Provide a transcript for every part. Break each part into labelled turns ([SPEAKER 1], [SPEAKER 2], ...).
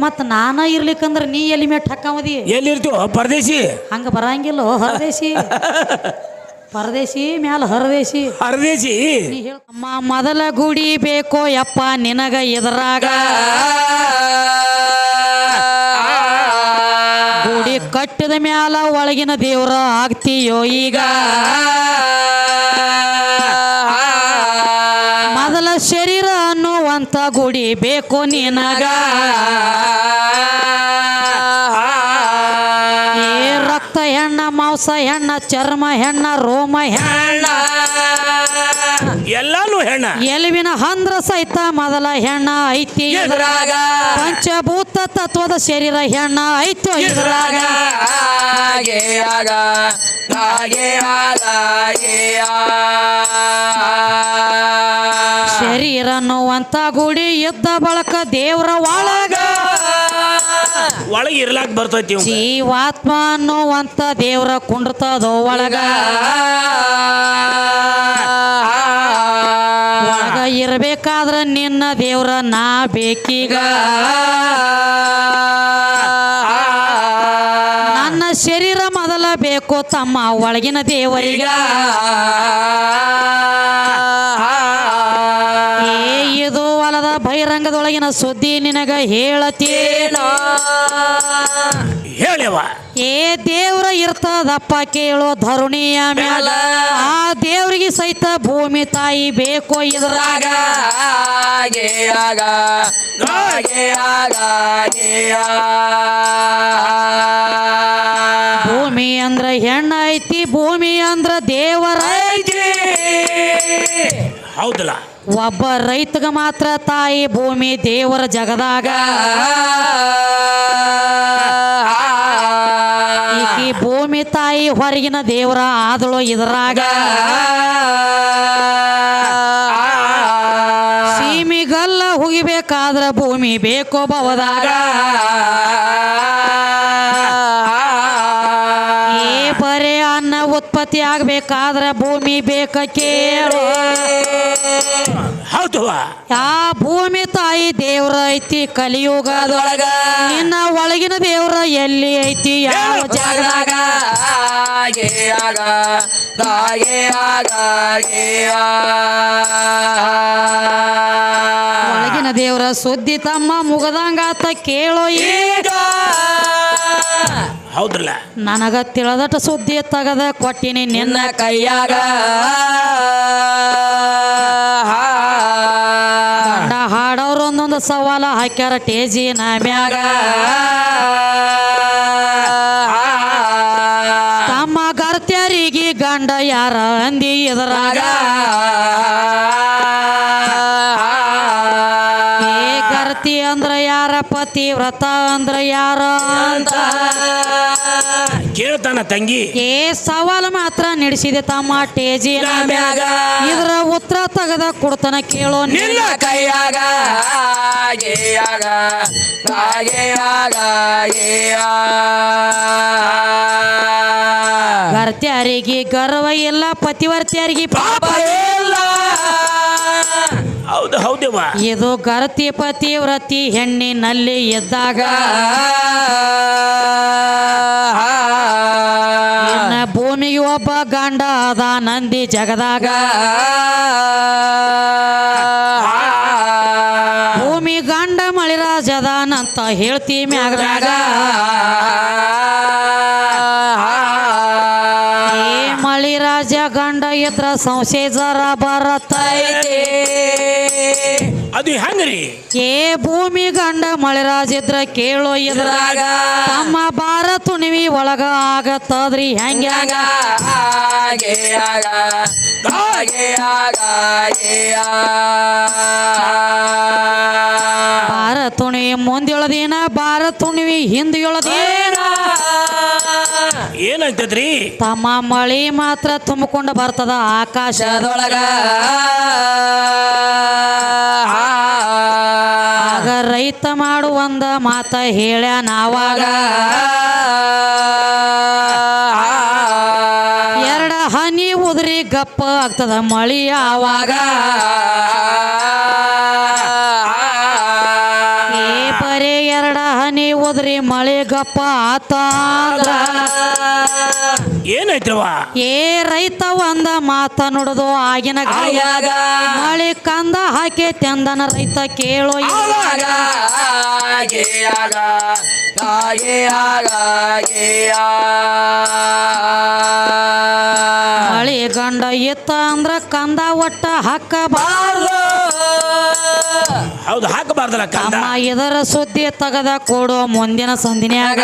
[SPEAKER 1] ಮತ್ ನಾನ ಇರ್ಲಿಕ್ಕಂದ್ರ ನೀ ಎಲ್ಲಿ ಮೇಟ್ ಹಾಕಿ
[SPEAKER 2] ಎಲ್ಲಿರ್ತೀವ ಪರದೇಶಿ.
[SPEAKER 1] ಹಂಗ ಬರಂಗಿಲ್ಲ ಹರದೇಶಿ. ಪರದೇಶಿ ಮ್ಯಾಲ ಹರದೇಶಿ.
[SPEAKER 2] ಪರದೇಶಿ
[SPEAKER 1] ನೀ ಹೇಳ ಅಮ್ಮ ಮೊದಲ ಗುಡಿ ಬೇಕೋ ಯಪ್ಪ ನಿನಗ ಎದುರಾಗ? ಗುಡಿ ಕಟ್ಟಿದ ಮ್ಯಾಲ ಒಳಗಿನ ದೇವ್ರ ಆಗ್ತೀಯೋ ಈಗ? ಅನ್ನುವಂತ ಗುಡಿ ಬೇಕು ನಿನಗ. ರಕ್ತ ಹೆಣ್ಣ ಮಾಂಸ ಹೆಣ್ಣ ಚರ್ಮ ಹೆಣ್ಣ ರೋಮ ಹೆಣ್ಣ.
[SPEAKER 2] ಎಲ್ಲಾನು ಹೆಣ್ಣ
[SPEAKER 1] ಎಲುವಿನ ಹಂದ್ರ ಸಹಿತ ಮೊದಲ ಹೆಣ್ಣ ಐತಿ. ಇದ್ರಾಗ ಪಂಚಭೂತ ತತ್ವದ ಶರೀರ ಹೆಣ್ಣ ಐತಿ. ಇದ್ರಾಗ ಶರೀರ ನೋವಂತ ಗುಡಿ ಇದ್ದ ಬಳಕ ದೇವ್ರ ಒಳಗ.
[SPEAKER 2] ಒಳಗೆ ಇರ್ಲಾಕ್ ಬರ್ತೈತಿ.
[SPEAKER 1] ಜೀವಾತ್ಮ ಅನ್ನುವಂತ ದೇವ್ರ ಕುಂಡ್ರತದೋ ಒಳಗ. ಒಳಗ ಇರ್ಬೇಕಾದ್ರ ನಿನ್ನ ದೇವ್ರ ನಾ ಬೇಕೀಗ. ನನ್ನ ಶರೀರ ಮೊದಲ ಬೇಕು ತಮ್ಮ ಒಳಗಿನ ದೇವರಿಗ. ಬಹಿರಂಗದೊಳಗಿನ ಸುದ್ದಿ ನಿನಗ ಹೇಳತೇನೋ?
[SPEAKER 2] ಹೇಳವ.
[SPEAKER 1] ಏ ದೇವ್ರ ಇರ್ತದಪ್ಪ ಕೇಳೋ ಧರುಣಿಯ ಮ್ಯಾಲ. ಆ ದೇವ್ರಿಗೆ ಸಹಿತ ಭೂಮಿ ತಾಯಿ ಬೇಕೋ ಇದ್ರಾಗ. ಭೂಮಿ ಅಂದ್ರ ಹೆಣ್ಣ ಐತಿ ಭೂಮಿ ಅಂದ್ರ ದೇವರ ಐತಿ.
[SPEAKER 2] ಹೌದಲ್ಲ?
[SPEAKER 1] ಒಬ್ಬ ರೈತಗ ಮಾತ್ರ ತಾಯಿ ಭೂಮಿ ದೇವರ ಜಗದಾಗ. ಈ ಭೂಮಿ ತಾಯಿ ಹೊರಗಿನ ದೇವರ ಆದಳು ಇದರಾಗ. ಸೀಮಿಗಲ್ಲ ಹುಗಿಬೇಕಾದ್ರ ಭೂಮಿ ಬೇಕೋ ಬವದಾಗ ಅನ್ನ ಉತ್ಪತ್ತಿ ಆಗ್ಬೇಕಾದ್ರ ಭೂಮಿ ಬೇಕ ಕೇಳು.
[SPEAKER 2] ಹೌದವ
[SPEAKER 1] ಆ ಭೂಮಿ ತಾಯಿ ದೇವ್ರ ಐತಿ ಕಲಿಯುಗದೊಳಗ. ನಿನ್ನ ಒಳಗಿನ ದೇವ್ರ ಎಲ್ಲಿ ಐತಿ ಯಾವ ಜಾಗದಾಗ. ಒಳಗಿನ ದೇವ್ರ ಸುದ್ದಿ ತಮ್ಮ ಮುಗದಂಗಾತ ಕೇಳೋ ಈಗ.
[SPEAKER 2] ಹೌದಲ್ಲ
[SPEAKER 1] ನನಗ ತಿಳಿದಟ ಸುದ್ದಿ ತಗದ ಕೊಟ್ಟಿನಿ ನಿನ್ನ ಕೈಯಾಗ. ಗಂಡ ಹಾಡೋರು ಒಂದೊಂದು ಸವಾಲ ಹಾಕ್ಯಾರ ಟೇಜಿ ಮ್ಯಾಗ. ತಮ್ಮ ಗರ್ತ್ಯರಿಗೆ ಗಂಡ ಯಾರ ಅಂದಿ ಎದುರಾಗ? ಪತಿ ವ್ರತ ಅಂದ್ರ ಯಾರ ಅಂತ?
[SPEAKER 2] ಕೇಳ್ತಾನ ತಂಗಿ.
[SPEAKER 1] ಏ ಸವಾಲು ಮಾತ್ರ ನಡೆಸಿದೆ ತಮ್ಮ ಟೇಜಿನ ಮ್ಯಾಗ. ಇದ್ರ ಉತ್ತರ ತಗದ ಕೊಡ್ತಾನ ಕೇಳೋ ನಿನ್ನ
[SPEAKER 2] ನಿನ್ನ
[SPEAKER 3] ಕೈಯಾಗ. ಗೇಯಾಗ ಗೇಯಾಗ
[SPEAKER 1] ಗರ್ತ್ಯಾರಿಗೆ ಗರ್ವ ಇಲ್ಲ ಪತಿವರ್ತ್ಯಾರಿಗೆ ಪಾಪ.
[SPEAKER 2] ಹೌದು ಹೌದವ್ವ
[SPEAKER 1] ಇದು ಗರತಿ ಪತಿವ್ರತಿ ಹೆಣ್ಣಿನಲ್ಲಿ ಎದ್ದಾಗ ಇನ್ನ ಭೂಮಿಗೆ ಒಬ್ಬ ಗಂಡ ಅದ ನಂದಿ ಜಗದಾಗ ಭೂಮಿ ಗಂಡ ಮಳಿರಾಜ ಅದಾನಂತ ಹೇಳ್ತಿ ಮ್ಯಾಗದಾಗ ಮಳಿರಾಜ ಗಂಡ ಇದ್ರ ಸಂಶಯ ಜರ ಬರತೈತಿ
[SPEAKER 2] ಅದು ಹೆಂಗ್ರಿ?
[SPEAKER 1] ಏ ಭೂಮಿ ಗಂಡ ಮಳೆರಾಜ ಇದ್ರ ಕೇಳೋ ಇದ್ರಾಗ ತಮ್ಮ ಬಾರ ತುಣಿವಿ ಒಳಗ ಆಗತ್ತದ್ರಿ
[SPEAKER 3] ಹೆಂಗ
[SPEAKER 1] ಬಾರ ತುಣಿ ಮುಂದಿಳದಿನ ಬಾರ ತುಣಿವಿ ಹಿಂದಿಳದೇನ?
[SPEAKER 2] ಏನಾಗ್ತದ್ರಿ?
[SPEAKER 1] ತಮ್ಮ ಮಳಿ ಮಾತ್ರ ತುಂಬಿಕೊಂಡು ಬರ್ತದ ಆಕಾಶದೊಳಗ. ಮಾಡುವಂದ ಮಾತ ನಾವಾಗ ಎರಡ ಹನಿ ಉದ್ರಿ ಗಪ್ಪ ಆಗ್ತದ ಮಳಿ ಆವಾಗ ಏ ಬರೇ ಎರಡ ಹನಿ ಉದ್ರಿ ಮಳೆ ಗಪ್ಪ ಆತ ಅಂದ್ರ
[SPEAKER 2] ಏನಾಯ್ತವ
[SPEAKER 1] ಏ ರೈತ ಒಂದ ಮಾತ ನುಡಿದು ಆಗಿನ ಗಾಯ ಮಳೆ ಕಂದ ಹಾಕಿ ತಂದನ ರೈತ ಕೇಳೋ. ಮಳೆ ಗಂಡ ಇತ್ತ ಅಂದ್ರ ಕಂದ ಒಟ್ಟ ಹಾಕಬಾರ್ದು
[SPEAKER 2] ಹೌದು, ಹಾಕಬಾರ್ದಲ್ಲ ಕಂದ?
[SPEAKER 1] ಅಮ್ಮ ಇದರ ಸುದ್ದಿ ತಗದ ಕೊಡು ಮುಂದಿನ ಸಂದಿನ್ಯಾಗ.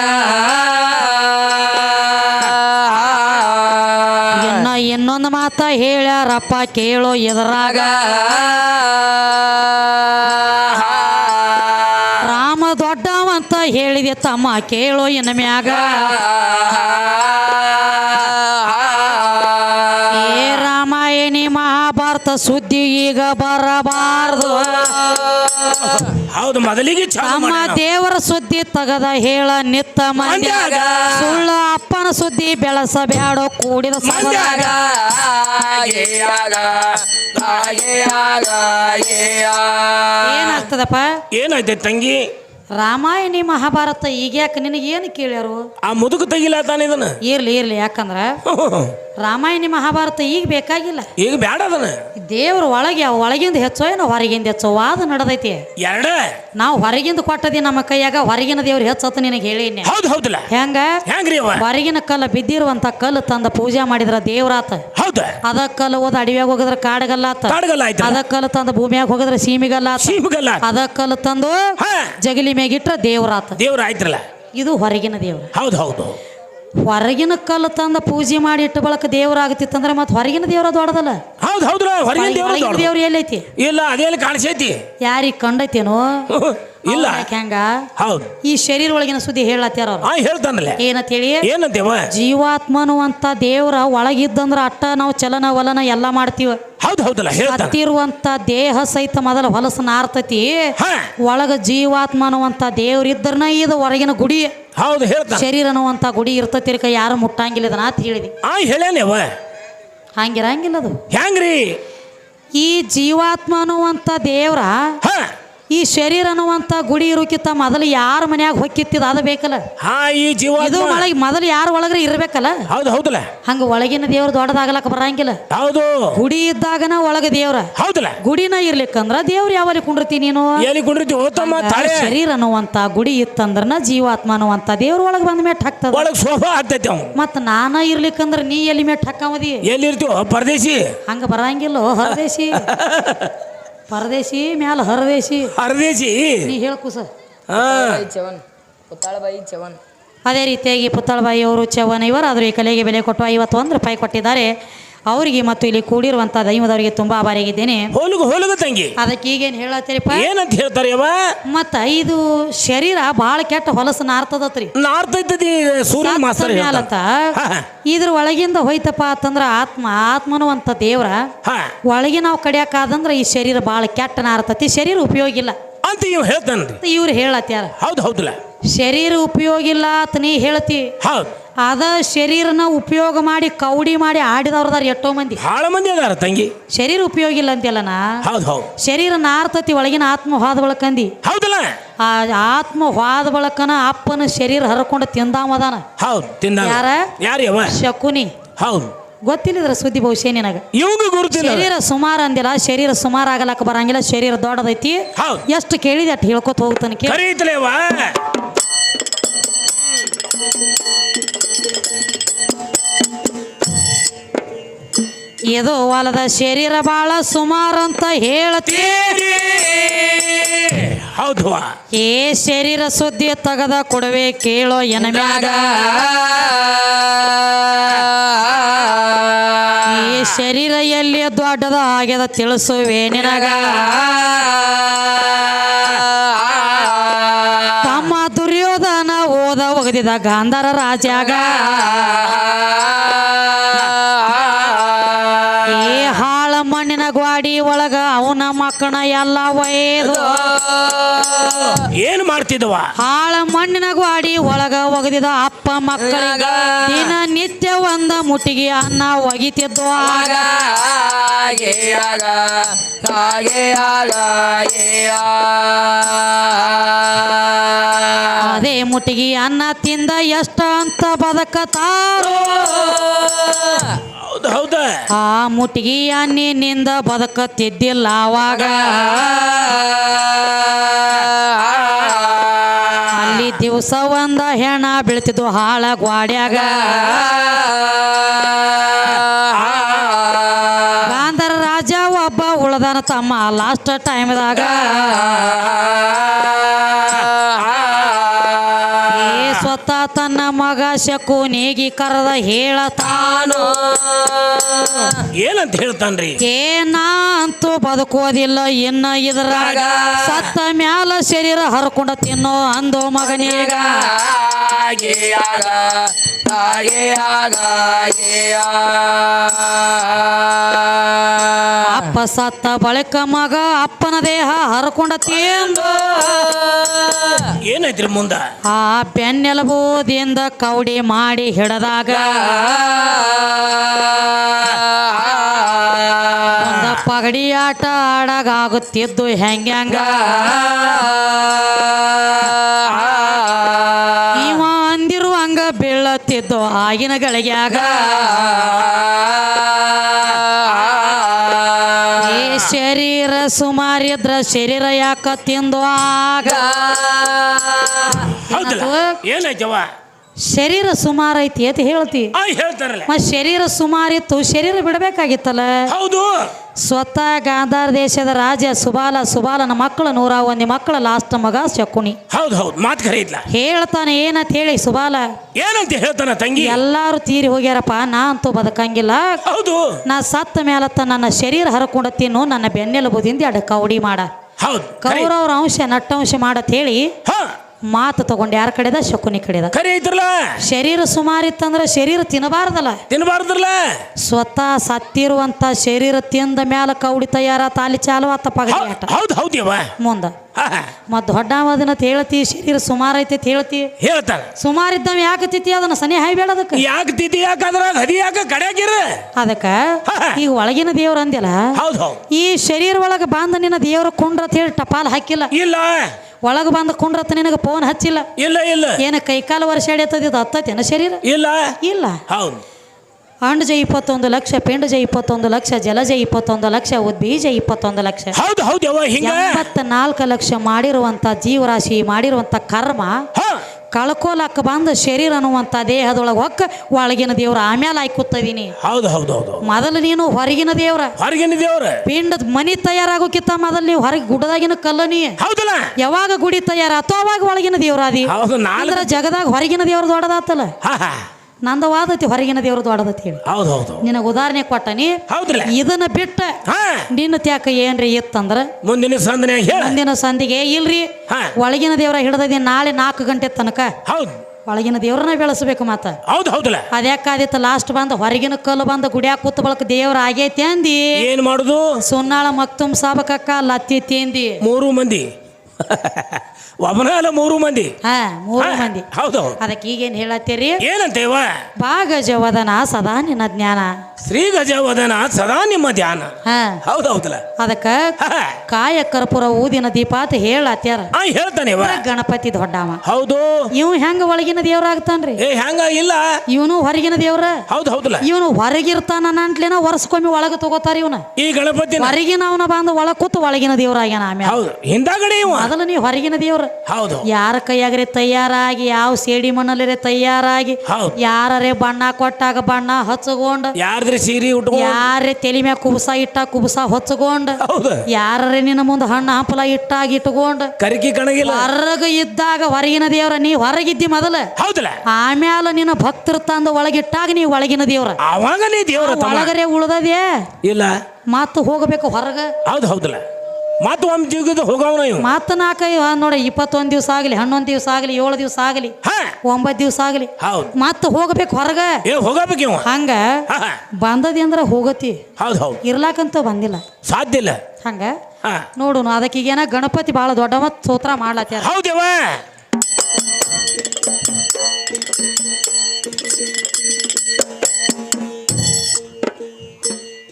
[SPEAKER 1] ಇನ್ನ ಇನ್ನೊಂದು ಮಾತ ಹೇಳ್ಯಾರಪ್ಪ, ಕೇಳೋ ಇದರಾಗ ರಾಮ ದೊಡ್ಡವಂತ ಹೇಳಿದೆ, ತಮ್ಮ ಕೇಳೋ ಇನ್ನ ಮ್ಯಾಗ. ಏ ರಾಮಾಯಣಿ ಮಹಾಭಾರತ ಸುದ್ದಿ ಈಗ ಬರಬಾರ್ದು.
[SPEAKER 2] ಹೌದು ಮೊದಲಿಗೆ ನಮ್ಮ
[SPEAKER 1] ದೇವರ ಸುದ್ದಿ ತಗದ ಹೇಳ ನಿತ್ತ
[SPEAKER 2] ಮಂಡ್ಯಾಗ.
[SPEAKER 1] ಸುಳ್ಳ ಅಪ್ಪನ ಸುದ್ದಿ ಬೆಳಸಬ್ಯಾಡೋ ಕೂಡಿದ ಸಭಾದಾಗ. ಏನಾಗ್ತದಪ್ಪ?
[SPEAKER 2] ಏನಾಯ್ತೈತೆ ತಂಗಿ?
[SPEAKER 1] ರಾಮಾಯಣಿ ಮಹಾಭಾರತ ಈಗ ಯಾಕೆ ನಿನಗೆ ಏನು ಕೇಳ್ಯಾರು?
[SPEAKER 2] ಆ ಮುದುಕು ತೆಗಿಲ್ಲ ತಾನೇ ಇದನ್ನ?
[SPEAKER 1] ಇರ್ಲಿ ಇರ್ಲಿ ಯಾಕಂದ್ರ ರಾಮಾಯಣಿ ಮಹಾಭಾರತ ಈಗ ಬೇಕಾಗಿಲ್ಲ.
[SPEAKER 2] ಈಗ ಬೇಡ ಅದನ್ನ.
[SPEAKER 1] ದೇವ್ರ ಒಳಗೆ ಯಾವ ಒಳಗಿಂದ ಹೆಚ್ಚೋ ಏನೋ ಹೊರಗಿಂದ ಹೆಚ್ಚೋ ವಾದ ನಡೆದೈತಿ.
[SPEAKER 2] ಎರಡ.
[SPEAKER 1] ನಾವು ಹೊರಗಿಂದ ಕೊಟ್ಟದಿ ನಮ್ಮ ಕೈಯಾಗ ಹೊರಗಿನ ದೇವ್ರ ಹೆಚ್ಚತ್ತ ನಿನಗೆ ಹೇಳಿ
[SPEAKER 2] ಹೌದು ಹೌದಿಲ್ಲ.
[SPEAKER 1] ಹೆಂಗ?
[SPEAKER 2] ಹೆಂಗ್ರಿ ಅವ?
[SPEAKER 1] ಹೊರಗಿನ ಕಲ್ಲ ಬಿದ್ದಿರುವಂತ ಕಲ್ಲು ತಂದ ಪೂಜೆ ಮಾಡಿದ್ರ ದೇವ್ರಾತ.
[SPEAKER 2] ಹೌದ
[SPEAKER 1] ಅದ ಕಲ್ಲು ಹೋದ ಅಡವ್ಯಾಗ ಹೋಗಿದ್ರ ಕಾಡಗಲ್ಲಾತ.
[SPEAKER 2] ಕಾಡ್ಗಲ್ಲ ಆಯ್ತು
[SPEAKER 1] ಅದ ಕಲ್ಲು ತಂದ ಭೂಮಿಯಾಗ ಹೋಗಿದ್ರೆ
[SPEAKER 2] ಸೀಮಿಗಲ್ಲ
[SPEAKER 1] ಅದ ಕಲ್ಲು ತಂದು ಜಗಲಿ ಮೇಗಿಟ್ರ ದೇವ್ರಾತ.
[SPEAKER 2] ದೇವ್ರ ಆಯ್ತ್ರಲ್ಲ.
[SPEAKER 1] ಇದು ಹೊರಗಿನ ದೇವ್ರ.
[SPEAKER 2] ಹೌದು ಹೌದು.
[SPEAKER 1] ಹೊರಗಿನ ಕಲ್ಲು ತಂದ ಪೂಜೆ ಮಾಡಿ ಇಟ್ಟು ಬಳಕ ದೇವ್ರ ಆಗತ್ತಿತ್ತಂದ್ರೆ ಮತ್ತೆ ಹೊರಗಿನ ದೇವ್ರ ದೊಡ್ಡದಲ್ಲ.
[SPEAKER 2] ಹೌದು ಹೌದ್ರ? ಹೊರಗಿನ. ದೇವ್ರ
[SPEAKER 1] ಎಲ್ಲೈತಿ.
[SPEAKER 2] ಇಲ್ಲ ಅದೇ ಕಾಣಿಸೈತಿ?
[SPEAKER 1] ಯಾರಿಗೆ ಕಂಡೈತೇನೋ?
[SPEAKER 2] ಇಲ್ಲ.
[SPEAKER 1] ಹೆಂಗ?
[SPEAKER 2] ಹೌದು.
[SPEAKER 1] ಈ ಶರೀರ ಒಳಗಿನ ಸುದ್ದಿ ಹೇಳತ್ಯಾರ ಅವ್ರು.
[SPEAKER 2] ಆ ಹೇಳ್ತಾನಲ್ಲ.
[SPEAKER 1] ಏನಂತ ಹೇಳಿ
[SPEAKER 2] ಏನಂತೇವ?
[SPEAKER 1] ಜೀವಾತ್ಮನು ಅಂತ ದೇವ್ರ ಒಳಗಿದ್ದಂದ್ರ ಅಟ್ಟ ನಾವು ಚಲನ ವಲನ ಎಲ್ಲ ಮಾಡ್ತೀವ.
[SPEAKER 2] ಹೌದು ಹೌದಲ್ಲ ಹೇಳ್ತಾನ.
[SPEAKER 1] ಹತ್ತಿರುವಂತ ದೇಹ ಸಹಿತ ಮೊದಲ ಹೊಲಸ ನಾರ್ತತಿ ಒಳಗ ಜೀವಾತ್ಮ ಅನ್ನುವಂತ ದೇವ್ರ ಇದ್ರನ ಇದು ಹೊರಗಿನ ಗುಡಿ.
[SPEAKER 2] ಹೌದು ಹೇಳ್ತಾನ.
[SPEAKER 1] ಶರೀರ ಅನ್ನುವಂತ ಗುಡಿ ಇರ್ತತಿರ್ಕ ಕೈ ಯಾರು ಮುಟ್ಟಂಗಿಲ್ಲ ಇದನ್ನ ಅಂತ ಹೇಳಿದಿ.
[SPEAKER 2] ಆ ಹೇಳ್ಯಾನೇವ
[SPEAKER 1] ಹಂಗಿರಂಗಿಲ್ಲ ಅದು.
[SPEAKER 2] ಹೆಂಗ್ರಿ
[SPEAKER 1] ಈ ಜೀವಾತ್ಮ ಅನ್ನುವಂತ ದೇವ್ರ ಈ ಶರೀರ ಅನ್ನುವಂತ ಗುಡಿ ಇರೋಕ್ಕಿಂತ ಮೊದಲು ಯಾರ ಮನ್ಯಾಗ ಹೊಕ್ಕಿತ್ತಿದ ಅದು ಬೇಕಲ್ಲ?
[SPEAKER 2] ಹಾ ಈ
[SPEAKER 1] ಇದು
[SPEAKER 2] ಜೀವಾತ್ಮ.
[SPEAKER 1] ಒಳಗೆ ಮೊದಲು ಯಾರು ಒಳಗ್ರೆ ಇರ್ಬೇಕಲ್ಲ?
[SPEAKER 2] ಹೌದು ಹೌದಲ್ಲ
[SPEAKER 1] ಹಂಗ ಒಳಗಿನ ದೇವ್ರ ದೊಡ್ಡದಾಗಲಕ್ಕ ಬರಂಗಿಲ್ಲ.
[SPEAKER 2] ಹೌದು.
[SPEAKER 1] ಗುಡಿ ಇದ್ದಾಗನ ಒಳಗ ದೇವ್ರ.
[SPEAKER 2] ಹೌದಲ್ಲ
[SPEAKER 1] ಗುಡಿನ ಇರ್ಲಿಕ್ಕಂದ್ರ ದೇವ್ರ ಯಾವಲ್ಲಿ ಕುಂಡಿರ್ತಿ ನೀನು?
[SPEAKER 2] ಎಲ್ಲಿ ಕುಂಡಿರ್ತಿ? ಹೋತಮ್ಮ ತಾಳೆ.
[SPEAKER 1] ಶರೀರ ಅನ್ನುವಂತ ಗುಡಿ ಇತ್ತಂದ್ರನ ಜೀವಾತ್ಮ ಅನ್ನುವಂತ ದೇವ್ರ ಒಳಗೆ ಬಂದ ಮೇಟ್ ಹಾಕ್ತದ.
[SPEAKER 2] ಒಳಗ್ ಸೋಫಾ ಆಗ್ತೈತಿ ಅವ್ನು.
[SPEAKER 1] ಮತ್ತ ನಾನ ಇರ್ಲಿಕ್ಕಂದ್ರ ನೀ ಎಲ್ಲಿ ಮೇಟ್ ಹಾಕಾವದಿ?
[SPEAKER 2] ಎಲ್ಲಿ ಇರ್ತೀವ? ಪರದೇಶಿ.
[SPEAKER 1] ಹಂಗ ಬರಂಗಿಲ್ಲೋ ಹರದೇಶಿ. ಪರದೇಶಿ ಮ್ಯಾಲ ಹರದೇಶಿ.
[SPEAKER 2] ಹರದೇಶಿ?
[SPEAKER 1] ನೀ ಹೇಳು ಕುಸ.
[SPEAKER 2] ಹಾ.
[SPEAKER 3] ಚವನ್ ಪುತ್ತಾಳಬಾಯಿ ಚವನ್
[SPEAKER 1] ಅದೇ ರೀತಿಯಾಗಿ ಪುತ್ತಾಳಬಾಯಿ ಅವರು ಚವನ್ ಇವರು ಆದರೂ ಈ ಕಲೆಗೆ ಬೆಲೆ ಕೊಟ್ಟು ಐವತ್ತೊಂದು ರೂಪಾಯಿ ಕೊಟ್ಟಿದ್ದಾರೆ. ಅವರಿಗೆ ಮತ್ತು ಇಲ್ಲಿ ಕೂಡಿರುವಂತಹ ದೈವದವರಿಗೆ ತುಂಬಾ ಆಭಾರಿಯಾಗಿದ್ದೇನೆ
[SPEAKER 2] ಹೋಲುಗು ಹೋಲುಗು ತಂಗಿ.
[SPEAKER 1] ಅದಕ್ಕೆ ಈಗೇನು ಹೇಳತ್ತೀರಿಪ್ಪ?
[SPEAKER 2] ಏನಂತ ಹೇಳ್ತಾರೆ
[SPEAKER 1] ಮತ್ತ ಐದು ಇದು ಶರೀರ ಬಹಳ ಕೆಟ್ಟ ಹೊಲಸು ನಾರ್ತದತ್ರಿ
[SPEAKER 2] ನಾರ್ತೈತದಿ ಸೂರ್ಯ ಮಾಸ್ತರ್ ಹೇಳ್ತಾನೆ.
[SPEAKER 1] ಮ್ಯಾಲತ್ತ ಇದ್ರ ಒಳಗಿಂದ ಹೋಯ್ತಪ್ಪ ಅಂತಂದ್ರ ಆತ್ಮ ಆತ್ಮನು ಅಂತ ದೇವ್ರ
[SPEAKER 2] ಹಾ.
[SPEAKER 1] ಒಳಗೆ ನಾವು ಕಡಿಯಾಕಾದಂದ್ರ ಈ ಶರೀರ ಬಹಳ ಕೆಟ್ಟ ನಾರ್ತತಿ ಶರೀರ ಉಪಯೋಗ ಇಲ್ಲ.
[SPEAKER 2] ಅಂತ ಇವ್ ಹೇಳ್ತಾನ್ರಿ
[SPEAKER 1] ಇವ್ರು ಹೇಳತ್ಯಾರ.
[SPEAKER 2] ಹೌದು ಹೌದಲ್ಲ.
[SPEAKER 1] ಶರೀರ ಉಪಯೋಗ ಇಲ್ಲ ಅಂತ ನೀ ಹೇಳ್ತಿ.
[SPEAKER 2] ಹೌದು.
[SPEAKER 1] ಅದ ಶರೀರನ ಉಪಯೋಗ ಮಾಡಿ ಕೌಡಿ ಮಾಡಿ ಆಡಿದವ್ರದಾರ ಎಷ್ಟೋ ಮಂದಿ.
[SPEAKER 2] ಬಹಳ ಮಂದಿ ಅದಾರ ತಂಗಿ.
[SPEAKER 1] ಶರೀರ ಉಪಯೋಗ ಇಲ್ಲ ಅಂತಿಲ್ಲನ
[SPEAKER 2] ಹೌದು ಹೌದು.
[SPEAKER 1] ಶರೀರ ನಾರ್ತತಿ ಒಳಗಿನ ಆತ್ಮ ಹೋದ ಬಳಕಂದಿ
[SPEAKER 2] ಹೌದಲ್ಲ?
[SPEAKER 1] ಆ ಆತ್ಮ ಹೋದ ಬಳಕನ ಅಪ್ಪನ ಶರೀರ ಹರ್ಕೊಂಡು ತಿಂದಾಮದಾನ
[SPEAKER 2] ಹೌದು ತಿಂದ
[SPEAKER 1] ಯಾರ?
[SPEAKER 2] ಯಾರು ಯವ
[SPEAKER 1] ಶಕುನಿ.
[SPEAKER 2] ಹೌದು.
[SPEAKER 1] ಗೊತ್ತಿಲ್ಲ ಇದ್ರ ಸುದ್ದಿ ಬಹುಶಃ ನಿನಗ.
[SPEAKER 2] ಇವಂಗ ಗುರುತಿಲ್ಲ.
[SPEAKER 1] ಶರೀರ ಸುಮಾರು ಅಂದಿಲ್ಲ ಶರೀರ ಸುಮಾರು ಆಗಲಕ್ಕ ಬರಂಗಿಲ್ಲ ಶರೀರ ದೊಡ್ಡದೈತಿ.
[SPEAKER 2] ಹೌದು.
[SPEAKER 1] ಎಷ್ಟು ಕೇಳಿದೆ ಅಷ್ಟು ಹೇಳ್ಕೊತ ಹೋಗ್ತಾನೆ ಕೇಳಿ. ಇದು ಹೊಲದ ಶರೀರ ಬಾಳ ಸುಮಾರು ಅಂತ ಹೇಳತಿ.
[SPEAKER 2] ಹೌದು.
[SPEAKER 1] ಏ ಶರೀರ ಸುದ್ದಿ ತಗದ ಕೊಡವೆ ಕೇಳೋ ಎನ ಮ್ಯಾಗ ಈ ಶರೀರ ಎಲ್ಲಿ ದೊಡ್ಡದ ಆಗ್ಯದ ತಿಳಿಸುವೆ ನಿನಗ. ತಮ್ಮ ದುರ್ಯೋಧನ ಓದ ಒಗದಿದ ಗಾಂಧಾರ ರಾಜ್ಯಾಗ. ಗ್ವಾಡಿ ಒಳಗ ಅವನ ಮಕ್ಕಳ ಎಲ್ಲ ಒಯ್ದು.
[SPEAKER 2] ಏನ್ ಮಾಡ್ತಿದ್ವ?
[SPEAKER 1] ಹಾಳ ಮಣ್ಣಿನ ಗಾಡಿ ಒಳಗ ಒಗದಿದ ಅಪ್ಪ ಮಕ್ಕಳಿಗ ದಿನ ನಿತ್ಯ ಒಂದ ಮುಟ್ಟಿಗೆ ಅನ್ನ ಒಗಿತಿದ್ದು ಆಗ. ಅದೇ ಮುಟ್ಟಿಗೆ ಅನ್ನ ತಿಂದ ಎಷ್ಟ ಅಂತ ಬದಕತಾರೋ
[SPEAKER 2] ಹೌದು ಹೌದ
[SPEAKER 1] ಆ ಮುಟ್ಟಿಗೆ ಅನ್ನಿನಿಂದ ಬದುಕತ್ತಿದ್ದಿಲ್ಲ ಅವಾಗ ಅಲ್ಲಿ ದಿವಸ ಒಂದ ಹೆಣ ಬೀಳ್ತಿದ್ವು ಹಾಳ ಗ್ವಾಡ್ಯಾಗ ಗಾಂಧರ ರಾಜ ಒಬ್ಬ ಉಳ್ದನ ತಮ್ಮ ಲಾಸ್ಟ್ ಟೈಮ್ದಾಗ ಸ್ವತಃ ತನ್ನ ಮಗ ಶಕುನಿಗೆ ಕರೆದ ಹೇಳತಾನು
[SPEAKER 2] ಏನಂತ ಹೇಳ್ತಾನ್ರಿ?
[SPEAKER 1] ಏನಂತೂ ಬದುಕೋದಿಲ್ಲ ಇನ್ನ ಇದ್ರಾಗ ಸತ್ತ ಮ್ಯಾಲ ಶರೀರ ಹರ್ಕೊಂಡ ತಿನ್ನೋ ಅಂದೋ ಮಗನೀಗ. ಅಪ್ಪ ಸತ್ತ ಬಳಿಕ ಮಗ ಅಪ್ಪನ ದೇಹ ಹರ್ಕೊಂಡ ತಿಂದು
[SPEAKER 2] ಏನೈತ್ರಿ ಮುಂದ?
[SPEAKER 1] ಆ ಬೆನ್ನೆಲಬೂದಿಂದ ಕೌಡಿ ಮಾಡಿ ಹಿಡದಾಗ ಪಗಡಿ ಆಟ ಆಡಾಗ ಆಗುತ್ತಿದ್ದು ಹೆಂಗ್ಯಾಂಗ. ಆಗಿನ ಗಳಿಗ್ಯಾಗ. ಈ ಶರೀರ ಸುಮಾರಿದ್ರ ಶರೀರ ಯಾಕ ತಿಂದು ಆಗ
[SPEAKER 2] ಏನಾಯ್ತವ?
[SPEAKER 1] ಶರೀರ ಸುಮಾರು ಐತಿ ಅಂತ ಹೇಳ್ತಿ.
[SPEAKER 2] ಹೇಳ್ತಾರಲ್ಲ.
[SPEAKER 1] ಮತ್ ಶರೀರ ಸುಮಾರಿತ್ತು ಶರೀರ ಬಿಡಬೇಕಾಗಿತ್ತಲ್ಲ?
[SPEAKER 2] ಹೌದು.
[SPEAKER 1] ಸ್ವತಃ ಗಾಂಧಾರ ದೇಶದ ರಾಜ ಸುಬಾಲ ಸುಬಾಲನ ಮಕ್ಕಳು ನೂರ ಒಂದು ಮಕ್ಕಳ ಲಾಸ್ಟ್ ಮಗ ಶಕುನಿ.
[SPEAKER 2] ಹೌದು ಹೌದು. ಮಾತು ಖರೆ
[SPEAKER 1] ಹೇಳ್ತಾನೆ ಏನಂತ ಹೇಳಿ ಸುಬಾಲ?
[SPEAKER 2] ಏನಂತ ಹೇಳ್ತಾನ ತಂಗಿ?
[SPEAKER 1] ಎಲ್ಲಾರು ತೀರಿ ಹೋಗ್ಯಾರಪ್ಪ ನಾ ಅಂತೂ ಬದುಕಂಗಿಲ್ಲ.
[SPEAKER 2] ಹೌದು.
[SPEAKER 1] ನಾ ಸತ್ತ ಮೇಲತ್ತ ನನ್ನ ಶರೀರ ಹರಕೊಂಡ ತಿನ್ನು ನನ್ನ ಬೆನ್ನೆಲುಬುದಿಂದ ಅಡ ಕೌಡಿ ಮಾಡ.
[SPEAKER 2] ಹೌದು.
[SPEAKER 1] ಕೌರವ್ರ ಅಂಶ ನಟ್ಟಂಶ ಮಾಡತ್ ಹೇಳಿ. ಮಾತು ತಗೊಂಡು ಯಾರ ಕಡೆದ? ಶಕುನಿ ಕಡೆದ.
[SPEAKER 2] ಶರೀರ ಐತ್ರಲ್ಲ?
[SPEAKER 1] ಶರೀರ ಸುಮಾರಿತ್ತಂದ್ರೆ ಶರೀರ ತಿನ್ನಬಾರ್ದಲ್ಲ.
[SPEAKER 2] ತಿನ್ನಬಾರ್ದಲ್ಲ
[SPEAKER 1] ಸ್ವತಃ ಸತ್ತಿರುವಂತ ಶರೀರ ತಿಂದ ಮ್ಯಾಲ ಕೌಡಿ ತಯಾರ ತಾಲಿ ಚಾಲು ಆತ ಪಗಡಿ
[SPEAKER 2] ಹೌದು
[SPEAKER 1] ಮುಂದ. ಮತ್ ದೊಡ್ಡ ಮದನ ಹೇಳ್ತಿ ಶರೀರ ಸುಮಾರು ಐತಿ ತೇಳತಿ. ಹೇಳ್ತಿ ಸುಮಾರಿದ್ದವ ಯಾಕೆ ತಿತಿ ಅದನ್ನ ಸನಿ ಹಾಯ್ಬೇಡ ಅದಕ್ಕೆ?
[SPEAKER 2] ಯಾಕೆ ತಿತಿ ಯಾಕಂದ್ರ ಹದಿ ಯಾಕ ಕಡೆಗಿರ
[SPEAKER 1] ಅದಕ್ಕ. ಈಗ ಒಳಗಿನ ದೇವ್ರ
[SPEAKER 2] ಅಂದಿಲ್ಲ
[SPEAKER 1] ಈ ಶರೀರ ಒಳಗ ಬಂದ ನಿನ್ನ ದೇವ್ರ ಕುಂಡ್ರ ಅಂತ ಹೇಳಿ ಟಪಾಲ್ ಹಾಕಿಲ್ಲ.
[SPEAKER 2] ಇಲ್ಲ.
[SPEAKER 1] ಒಳಗ ಬಂದ ಕುಂಡ್ರತ ನಿನಗೆ ಫೋನ್ ಹಚ್ಚಿಲ್ಲ?
[SPEAKER 2] ಇಲ್ಲ ಇಲ್ಲ.
[SPEAKER 1] ಏನು ಕೈಕಾಲು ವರ್ಷ ಹಿಡಿಯತ್ತದ ಇದು ಹತ್ತೈತೇನ ಶರೀರ?
[SPEAKER 2] ಇಲ್ಲ.
[SPEAKER 1] ಇಲ್ಲ.
[SPEAKER 2] ಹೌದು.
[SPEAKER 1] ಅಂಡಜ ಇಪ್ಪತ್ತೊಂದು ಲಕ್ಷ ಪಿಂಡಜ ಇಪ್ಪತ್ತೊಂದು ಲಕ್ಷ ಜಲಜ ಇಪ್ಪತ್ತೊಂದು ಲಕ್ಷ ಉದ್ಬೀಜ ಇಪ್ಪತ್ತೊಂದು ಲಕ್ಷ.
[SPEAKER 2] ಹೌದು ಹೌದು
[SPEAKER 1] ಎಂಬತ್ತ ನಾಲ್ಕು ಲಕ್ಷ ಮಾಡಿರುವಂತ ಜೀವರಾಶಿ ಮಾಡಿರುವಂತ ಕರ್ಮ ಕಳ್ಕೊಲಕ್ಕ ಬಂದ ಶರೀರ ಅನ್ನುವಂತ ದೇಹದೊಳಗೆ ಹೊಕ್ಕ ಒಳಗಿನ ದೇವ್ರ ಆಮೇಲೆ ಆಯ್ಕೊತ್ತದೀನಿ
[SPEAKER 2] ಹೌದು ಹೌದು ಹೌದು
[SPEAKER 1] ಮೊದಲು ನೀನು ಹೊರಗಿನ ದೇವ್ರ.
[SPEAKER 2] ಹೊರಗಿನ ದೇವ್ರ.
[SPEAKER 1] ಪಿಂಡದ ಮನಿ ತಯಾರಾಗೋಕಿತ್ತ ಮೊದಲು ನೀವು ಹೊರಗೆ ಗುಡ್ಡದಾಗಿನ ಕಲ್ಲ ನೀ.
[SPEAKER 2] ಹೌದಲ್ಲ?
[SPEAKER 1] ಯಾವಾಗ ಗುಡಿ ತಯಾರಾತೋ ಅವಾಗ ಒಳಗಿನ ದೇವ್ರಾದಿ
[SPEAKER 2] ಹೌದು ನಾಲ್ಕು
[SPEAKER 1] ಅಂದ್ರ ಜಗದಾಗ ಹೊರಗಿನ ದೇವ್ರ ದೊಡ್ಡದಾತಲ್ಲ.
[SPEAKER 2] ಹಾ ಹಾ
[SPEAKER 1] ನಂದ ವಾದತಿ ಹೊರಗಿನ ದೇವ್ರ ದೊಡ್ಡದತಿ ಹೇಳಿ.
[SPEAKER 2] ಹೌದು ಹೌದು
[SPEAKER 1] ನಿನಗೆ ಉದಾಹರಣೆ ಕೊಟ್ಟನಿ.
[SPEAKER 2] ಹೌದ್ರಲ್ಲ?
[SPEAKER 1] ಇದನ್ನ ಬಿಟ್ಟ
[SPEAKER 2] ಹಾ.
[SPEAKER 1] ನಿನ್ನ ತ್ಯಾಕ ಏನ್ರಿ ಇತ್ತಂದ್ರ?
[SPEAKER 2] ಮುಂದಿನ ಹೇಳ.
[SPEAKER 1] ಮುಂದಿನ ಸಂಧಿಗೆ ಇಲ್ರಿ.
[SPEAKER 2] ಹಾ.
[SPEAKER 1] ಒಳಗಿನ ದೇವ್ರ ಹಿಡ್ದದಿ ನಾಳೆ ನಾಲ್ಕು ಗಂಟೆ ತನಕ.
[SPEAKER 2] ಹೌದು.
[SPEAKER 1] ಒಳಗಿನ ದೇವ್ರನ್ನ ಬೆಳೆಸಬೇಕು ಮಾತ.
[SPEAKER 2] ಹೌದು ಹೌದಲ್ಲ?
[SPEAKER 1] ಅದ್ಯಾಕಾದಿತ್ತು ಲಾಸ್ಟ್ ಬಂದ ಹೊರಗಿನ ಕಲ್ಲು ಬಂದ ಗುಡಿಯಾಗ ಕೂತ ಬಳಕ ದೇವ್ರ ಆಗೈತಿ ಅಂದಿ.
[SPEAKER 2] ಏನ್ ಮಾಡುದು?
[SPEAKER 1] ಸುನ್ನಾಳ ಮಕ್ತುಮ್ ಸಾಬಕಕ್ಕ ಲತ್ತಿ ತಿಂದಿ.
[SPEAKER 2] ಮೂರು ಮಂದಿ. ಒಬ್ಬನ ಅಲ್ಲ ಮೂರು ಮಂದಿ.
[SPEAKER 1] ಹಾ ಮೂರು ಮಂದಿ.
[SPEAKER 2] ಹೌದು.
[SPEAKER 1] ಅದಕ್ಕೆ ಈಗೇನ್ ಹೇಳತ್ತೀರಿ?
[SPEAKER 2] ಏನಂತೇವ?
[SPEAKER 1] ಭಾಗಜವದನ ಸದಾ ನಿನ್ನ ಜ್ಞಾನ.
[SPEAKER 2] ಶ್ರೀ ಗಜವದನ ಸದಾ ನಿಮ್ಮ ಧ್ಯಾನ.
[SPEAKER 1] ಹಾ.
[SPEAKER 2] ಹೌದು ಹೌದಲ್ಲ?
[SPEAKER 1] ಅದಕ್ಕ ಕಾಯ ಕರ್ಪೂರ ಊದಿನ ದೀಪ ಅಂತ ಹೇಳತ್ಯಾರ.
[SPEAKER 2] ಹೇಳ್ತಾನೆ ಇವ.
[SPEAKER 1] ಗಣಪತಿ ದೊಡ್ಡವ.
[SPEAKER 2] ಹೌದು.
[SPEAKER 1] ಇವ್ ಹೆಂಗ ಒಳಗಿನ ದೇವ್ರ ಆಗ್ತಾನ್ರಿ?
[SPEAKER 2] ಏ ಹಂಗ? ಇಲ್ಲ.
[SPEAKER 1] ಇವನು ಹೊರಗಿನ ದೇವ್ರ?
[SPEAKER 2] ಹೌದು ಹೌದಲ್ಲ?
[SPEAKER 1] ಇವನು ಹೊರಗಿರ್ತಾನ ಅಂತ್ಲೇನ ವರ್ಷಕ್ಕೊಮ್ಮೆ ಒಳಗ ತಗೋತಾರ ಇವನ.
[SPEAKER 2] ಈ ಗಣಪತಿ
[SPEAKER 1] ಹೊರಗಿನ ಅವನ ಬಂದು ಒಳಗ ಕೂತು ಒಳಗಿನ ದೇವ್ರ ಆಗ್ಯಾನ ಆಮೇಲೆ
[SPEAKER 2] ಹೌದು. ಹಿಂದಾಗಡೆ ಇವ.
[SPEAKER 1] ಮೊದಲು ನೀವು ಹೊರಗಿನ ದೇವ್ರ.
[SPEAKER 2] ಹೌದು.
[SPEAKER 1] ಯಾರ ಕೈಯಾಗ್ರೆ ತಯಾರಾಗಿ ಯಾವ ಸೇಡಿ ಮನಲ್ಲಿ ತಯಾರಾಗಿ
[SPEAKER 2] ಹೌದು.
[SPEAKER 1] ಯಾರೇ ಬಣ್ಣ ಕೊಟ್ಟಾಗ ಬಣ್ಣ ಹಚ್ಚಗೊಂಡ್
[SPEAKER 2] ಯಾರ್ದ್ರಿ ಸೀರೆ ಉಟ್ಕೊಂಡು
[SPEAKER 1] ಯಾರೇ ತಲೆ ಮ್ಯಾಗ ಕುಬಸ ಇಟ್ಟ ಕುಬಸ ಹೊಚ್ಚಗೊಂಡು
[SPEAKER 2] ಹೌದು.
[SPEAKER 1] ಯಾರೇ ನಿನ್ನ ಮುಂದೆ ಹಣ್ಣು ಹಂಪಲ ಇಟ್ಟಾಗ ಇಟ್ಕೊಂಡು
[SPEAKER 2] ಕರಿಕಿ ಕಣಗಿಲ್ಲ.
[SPEAKER 1] ಹೊರಗ ಇದ್ದಾಗ ಹೊರಗಿನ ದೇವ್ರ ನೀ ಹೊರಗಿದ್ದಿ ಮೊದಲ.
[SPEAKER 2] ಹೌದಲ್ಲ.
[SPEAKER 1] ಆಮ್ಯಾಲ ನಿನ್ನ ಭಕ್ತರು ತಂದು ಒಳಗಿಟ್ಟಾಗ ನೀ ಒಳಗಿನ ದೇವ್ರ.
[SPEAKER 2] ಅವಾಗ ನೀ ದೇವ್ರ
[SPEAKER 1] ಒಳಗರೆ ಉಳ್ದದ್ಯಾ?
[SPEAKER 2] ಇಲ್ಲ.
[SPEAKER 1] ಮಾತು ಹೋಗಬೇಕು ಹೊರಗ.
[SPEAKER 2] ಹೌದು ಹೌದಲ್ಲ. ಮತ್ತೆ ಒಂದು ಜೀವದ ಹೋಗವನ ಇವ
[SPEAKER 1] ಮತ್ತ ನಾಲ್ಕ ನೋಡ ಇಪ್ಪತ್ತೊಂದು ದಿವಸ ಆಗಲಿ ಹನ್ನೊಂದು ದಿವಸ ಆಗಲಿ ಏಳು ದಿವಸ ಆಗಲಿ
[SPEAKER 2] ಹಾ.
[SPEAKER 1] ಒಂಬತ್ತು ದಿವಸ ಆಗಲಿ.
[SPEAKER 2] ಹೌದು.
[SPEAKER 1] ಮತ್ತೆ ಹೋಗ್ಬೇಕು ಹೊರಗ.
[SPEAKER 2] ಏ ಹೋಗಬೇಕು ಇವ.
[SPEAKER 1] ಹಂಗ
[SPEAKER 2] ಹಾ ಹಾ.
[SPEAKER 1] ಬಂದದಿ ಅಂದ್ರ ಹೋಗತಿ.
[SPEAKER 2] ಹೌದು ಹೌದು.
[SPEAKER 1] ಇರ್ಲಾಕಂತ ಬಂದಿಲ್ಲ.
[SPEAKER 2] ಸಾಧ್ಯ ಇಲ್ಲ.
[SPEAKER 1] ಹಂಗ?
[SPEAKER 2] ಹಾ.
[SPEAKER 1] ನೋಡು ಅದಕ್ಕೆ ಏನ ಗಣಪತಿ ಭಾಳ ದೊಡ್ಡವ ಸ್ತೋತ್ರ ಮಾಡ್ಲತ್ತಾರ
[SPEAKER 2] ಹೌದವ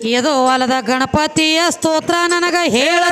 [SPEAKER 1] ಇದು ಅಲ್ಲದ ಗಣಪತಿಯ ಸ್ತೋತ್ರ ನನಗ ಹೇಳ